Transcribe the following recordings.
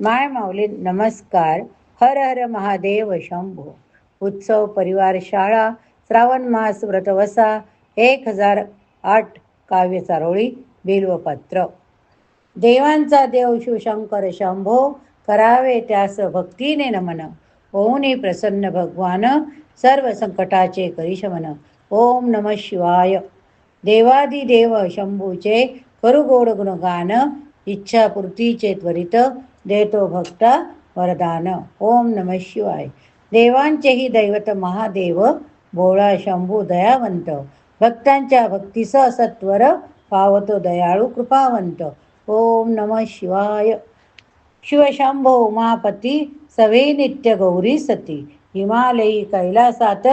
माय माऊली नमस्कार. हर हर महादेव शंभो. उत्सव परिवार शाळा श्रावण मास व्रतवसा एक हजार आठ काव्य चारोळी बिल्वपत्र देवांचा देव शिवशंकर शंभो करावे त्यास भक्तीने नमन. ओनी प्रसन्न भगवान सर्व संकटाचे करिशमन. ओम नम शिवाय. देवादिदेव शंभूचे करुगोड गुणगान इच्छापूर्तीचे त्वरित देतो भक्ता वरदान. ओम नम शिवाय. देवांचेही दैवत महादेव भोळा शंभू दयावंत. भक्तांच्या भक्तीस सत्वर पावतो दयाळू कृपावंत. ओम नम शिवाय. शिवशंभो उमापती सवे नित्य गौरी सती. हिमालयी कैलासात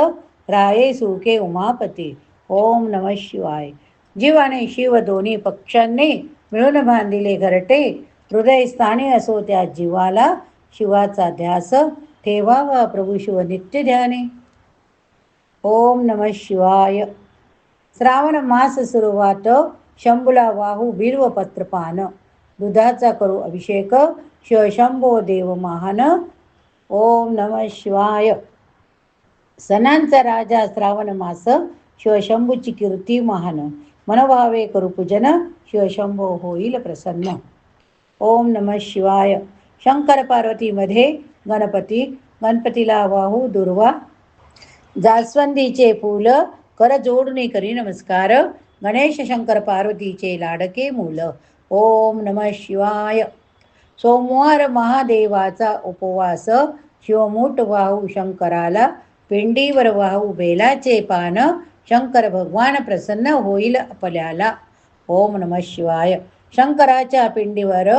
राये सुके उमापती. ओम नम शिवाय. जीव आणि शिव दोन्ही पक्षांनी मिळून बांधिले घरटे हृदयस्थानी असो त्या जीवाला शिवाचा ध्यास ठेवावा प्रभू शिव नित्य ध्याने. ओम नम शिवाय. श्रावण मास सुरुवात शंभूला वाहू बिल्व पत्रपान. दुधाचा करू अभिषेक शिवशंभो देव महान. ओम नम शिवाय. सणांचा राजा श्रावण मास शिवशंभूची कीर्ती महान. मनोभावे करू पूजन शिवशंभो होईल प्रसन्न. ओम नम शिवाय. शंकर पार्वतीमध्ये गणपती गणपतीला वाहू दुर्वा. जास्वंदीचे फूल कर जोडणी करी नमस्कार. गणेश शंकर पार्वतीचे लाडके मूल. ओम नम शिवाय. सोमवार महादेवाचा उपवास शिवमूठ वाहू शंकराला पिंडीवर वाहू बेलाचे पान शंकर भगवान प्रसन्न होईल आपल्याला. ओम नम शिवाय. शंकराच्या पिंडीवर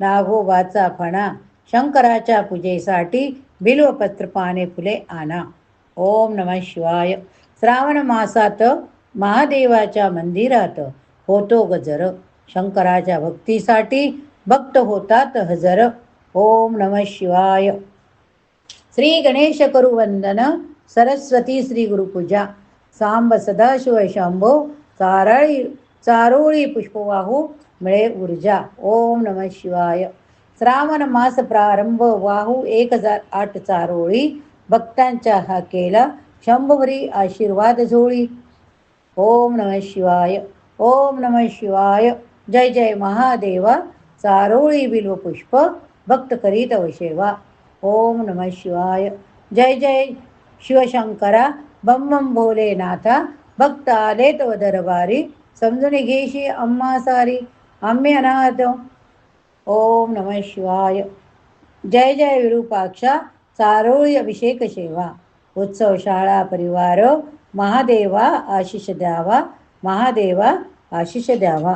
नागोबाचा फणा. शंकराच्या पूजेसाठी बिल्वपत्र पाने फुले आणा. ओम नम शिवाय. श्रावण मासात महादेवाच्या मंदिरात होतो गजर. शंकराच्या भक्तीसाठी भक्त होतात हजर. ओम नम शिवाय. श्री गणेश करू वंदन सरस्वती श्री गुरुपूजा सांब सदाशिव शंभो सारळी चारोळी पुष्पवाहू मिळे ऊर्जा. ओम नम शिवाय. श्रावण मास प्रारंभ वाहू एक हजार आठ चारोळी. भक्तांच्या हा केला शंभरी आशीर्वाद झोळी. ओम नम शिवाय. ओम नम शिवाय. जय जय महादेवा. चारोळी बिल्व पुष्प भक्त करीत वशेवा ओम नम शिवाय. जय जय शिवशंकरा. बम भोलेनाथा. भक्त आले तो दरबारी. समजून घेशी अम्मा सारी आम्ही अनाथ. ओम नम शिवाय. जय जय विरूपाक्षा चारोळी अभिषेक सेवा. उत्सव शाळा परिवार महादेवा आशिष द्यावा महादेवा आशिष द्यावा.